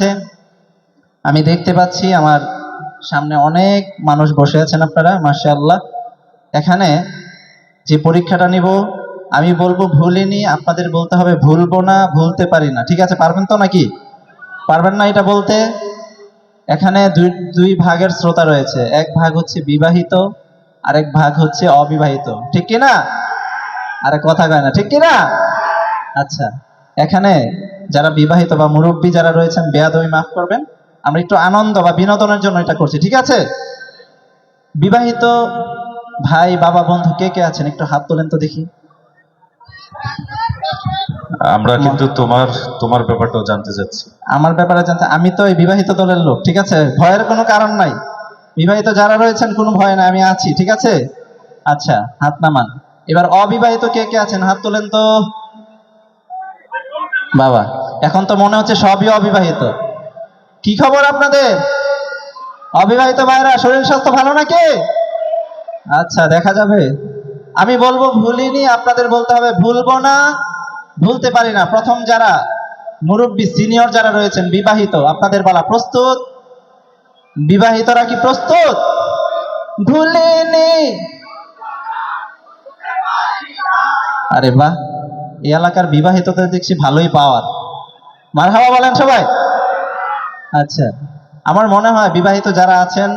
হচ্ছে। আমি দেখতে পাচ্ছি আমার সামনে অনেক মানুষ বসে আছেন আপনারা, মাশাআল্লাহ। এখানে যে পরীক্ষাটা নিব, আমি বলব ভুলিনি, আপনাদের বলতে হবে ভুলবো না, ভুলতে পারি না। ঠিক আছে, পারবেন তো নাকি? পারবেন না এটা বলতে? এখানে দুই দুই ভাগের শ্রোতা রয়েছে। এক ভাগ হচ্ছে বিবাহিত, আরেক ভাগ হচ্ছে অবিবাহিত। ঠিক কি না আরে কথা কয় না, ঠিক কি না আচ্ছা এখানে যারা বিবাহিত বা মুরব্বী যারা রয়েছেন বেয়াদবি মাফ করবেন। আমরা একটু আনন্দ বা বিনোদনের জন্য এটা করছি ঠিক আছে? বিবাহিত ভাই বাবা বন্ধু কে কে আছেন? একটু হাত তোলেন তো দেখি। আমরা কিন্তু তোমার তোমার ব্যাপারটাও জানতে চাচ্ছি। আমার ব্যাপারে জানতে আমি তো এই বিবাহিত দলের লোক ঠিক আছে? ভয়ের কোনো কারণ নাই। বিবাহিত যারা রয়েছেন কোনো ভয় নাই আমি আছি ঠিক আছে? আচ্ছা হাত নামান। এবার অবিবাহিত কে কে আছেন? হাত তোলেন তো। বাবা, এখন তো মনে হচ্ছে সবই অবিবাহিত। কি খবর আপনাদের? অবিবাহিত ভাইরা শরীর স্বাস্থ্য ভালো নাকি? আচ্ছা দেখা যাবে। আমি বলব ভুলিনি, আপনাদের বলতে হবে ভুলবো না, ভুলতে পারি না। প্রথম যারা মুরব্বী, সিনিয়র যারা রয়েছেন, বিবাহিত, আপনাদের বলা প্রস্তুত। বিবাহিতরা কি প্রস্তুত? ভুলিনি। আরে বাহ এই এলাকার বিবাহিতদের দেখছি ভালোই পাওয়ার। মারহাবা বলেন সবাই। আচ্ছা আমার মনে হয় বিবাহিত যারা আছেন,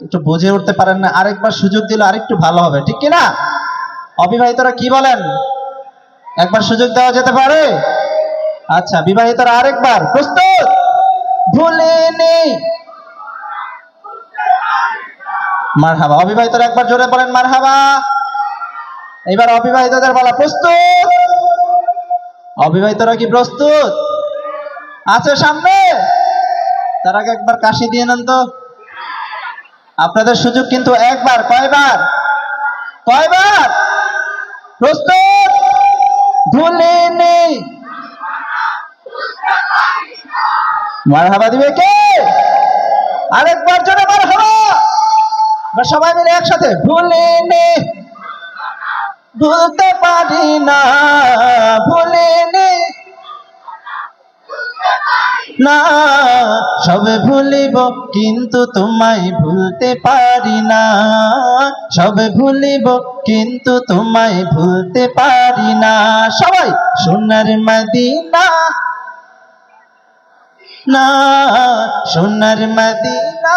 একটু বুঝে উঠতে পারেন না, আরেকবার সুযোগ দিলে আরেকটু ভালো হবে, ঠিক কি না অবিবাহিতরা কি বলেন? একবার সুযোগ দেওয়া যেতে পারে? আচ্ছা বিবাহিতরা আরেকবার, প্রস্তুত? ভুলিনি মারহাবা, অবিবাহিতরা একবার জোরে বলেন মারহাবা। এবার অবিবাহিতদের বলা প্রস্তুত। অবিবাহিতরা কি প্রস্তুত? আছে সামনে? তার আগে একবার কাশি দিয়ে নেন তো। আপনাদের সুযোগ কিন্তু একবার, কয়বার? কয়বার? প্রস্তুত? ভুলিনি মারহাবা দিবে কে? আরেকবার জন্য মারহাবা। সবাই মিলে একসাথে ভুলিনি ভুলতে পারি না ভুলিনি না, সবে ভুলিব, কিন্তু তোমায় ভুলতে পারি না। সবে ভুলিব, কিন্তু তোমায় ভুলতে পারি না। সবাই, সোনার মদিনা। না, সোনার মদিনা।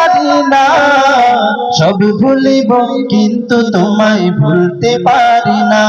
পারি না। সব ভুলিব কিন্তু তোমায় ভুলতে পারি না।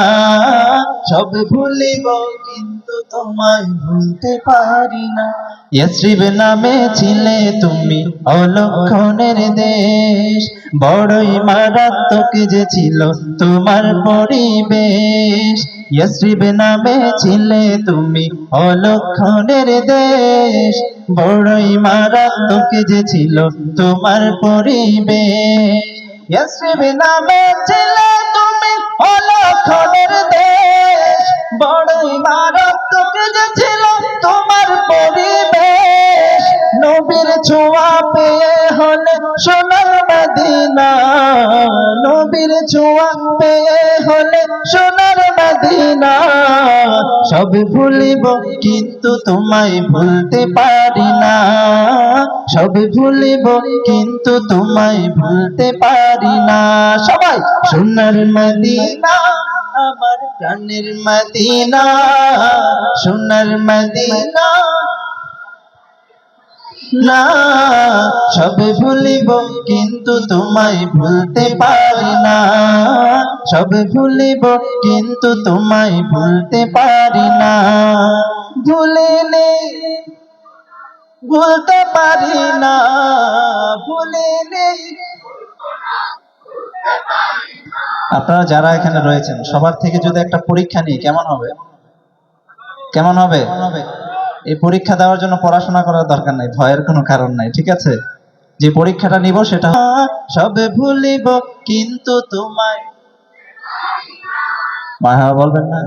সব ভুলিব কিন্তু তোমায় ভুলতে পারি না। ইয়াসরিব নামে ছিলে তুমি অলক্ষণের দেশ। বড়ই মারাত্মক যে ছিল তোমার পরিবেশ। ইয়াসরিব নামে ছিলে তুমি অলক্ষণের দেশ। বড়ই মারাত্মক যে ছিল তোমার পরিবেশ। ইয়াসরিব নামে ছিলে তুমি অলক্ষণের দেশ। বড়ই মারাত্মক যে ছিল তোমার পরিবেশ। নবীর ছোঁয়া পেয়ে হলে সোনার মদিনা। নবীর ছোঁয়া পেয়ে হলে সোনার মদিনা। সব ভুলিব, কিন্তু তোমায় ভুলতে পারি না। সব ভুলিব, কিন্তু তোমায় ভুলতে পারি না। সবাই, সোনার মদিনা, আমার প্রাণের মদিনা। সোনার মদিনা না, সবে ভুলিব কিন্তু তোমায় ভুলতে পারি না। সবে ভুলিব কিন্তু তোমায় ভুলতে পারি না। ভুলিনি ভুলতে পারি না। ভুলিনি আপনারা যারা এখানে রয়েছেন, সবার থেকে যদি একটা পরীক্ষা নিই, কেমন হবে? কেমন হবে? এই পরীক্ষা দেওয়ার জন্য পড়াশোনা করার দরকার নাই, ভয়ের কোনো কারণ নাই, ঠিক আছে? যে পরীক্ষাটা নিব সেটা সবে ভুলিব, কিন্তু তোমায় মাহা বলবেন না?